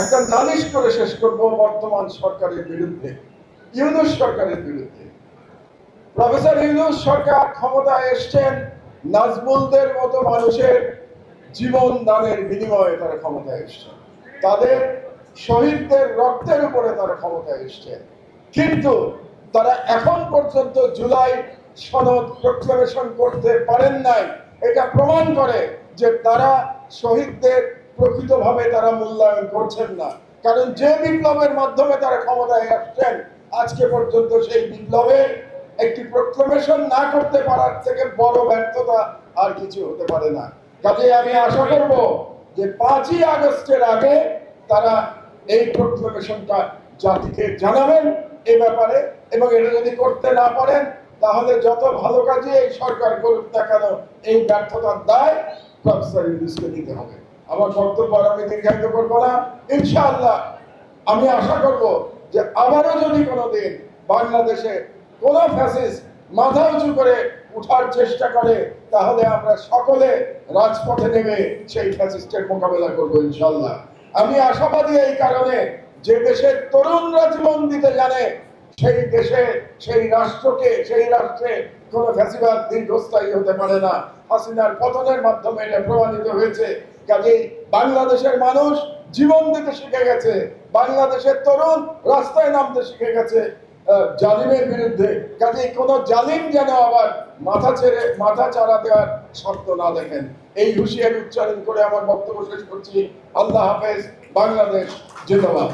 একটা নালিশ করে শেষ করব বর্তমান সরকারের বিরুদ্ধে, ইউনুস সরকারের বিরুদ্ধে। প্রফেসর ইউনুস সরকার ক্ষমতায় এসছেন, নাজমুলদের মতো মানুষের জীবন দানের বিনিময়ে তারা ক্ষমতায় এসছেন। তাদের শহীদদের রক্তের উপরে তারা ক্ষমতায় এসছেন। কিন্তু তারা এখন পর্যন্ত জুলাই সনদ প্রক্লেমেশন করতে পারেন নাই। এটা প্রমাণ করে যে তারা শহীদদের প্রকৃতভাবে তারা মূল্যায়ন করছেন না। কারণ যে বিপ্লবের মাধ্যমে তারা ক্ষমতায় আসছেন, আজকে পর্যন্ত সেই বিপ্লবের একটি প্রক্লেমেশন না করতে পারার থেকে বড় ব্যর্থতা আর কিছু হতে পারে না। কাজে আমি আশা করব যে পাঁচই আগস্টের আগে তারা এই প্রক্লেমেশনটা জাতিকে জানাবেন এ ব্যাপারে এবং এটা যদি করতে না পারেন, তাহলে যত ভালো কাজে এই সরকার করুক না কেন, এই ব্যর্থতার দায় প্রফেসর দিতে হবে। আমার বক্তব্য আর আমি দীর্ঘায়িত করব না। ইনশাআল্লাহ, আমি আশা করব যে আবারও যদি কোনোদিন বাংলাদেশে কোন ফ্যাসিস্ট মাথা উঁচু করে উঠার চেষ্টা করে, তাহলে আমরা সকলে রাজপথে নেমে সেই ফ্যাসিস্টের মোকাবেলা করব ইনশাল্লাহ আমি আশাবাদী এই কারণে যে দেশের তরুণরা জীবন দিতে জানে, সেই দেশে, সেই রাষ্ট্রকে, সেই রাষ্ট্রে কোন ফ্যাসিবাদ দীর্ঘস্থায়ী হতে পারে না। হাসিনার পতনের মাধ্যমে এটা প্রমাণিত হয়েছে। কাজেই বাংলাদেশের মানুষ জীবন দিতে শিখে গেছে। বাংলাদেশের তরুণ রাস্তায় নামতে শিখে গেছে জালিমের বিরুদ্ধে। কাজে কোন জালিম যেন আবার মাথা ছেড়ে, মাথা চারা দেওয়ার শর্ত না দেখেন। এই হুঁশিয়ারি উচ্চারণ করে আমার বক্তব্য শেষ করছি। আল্লাহ হাফেজ, বাংলাদেশ জিন্দাবাদ।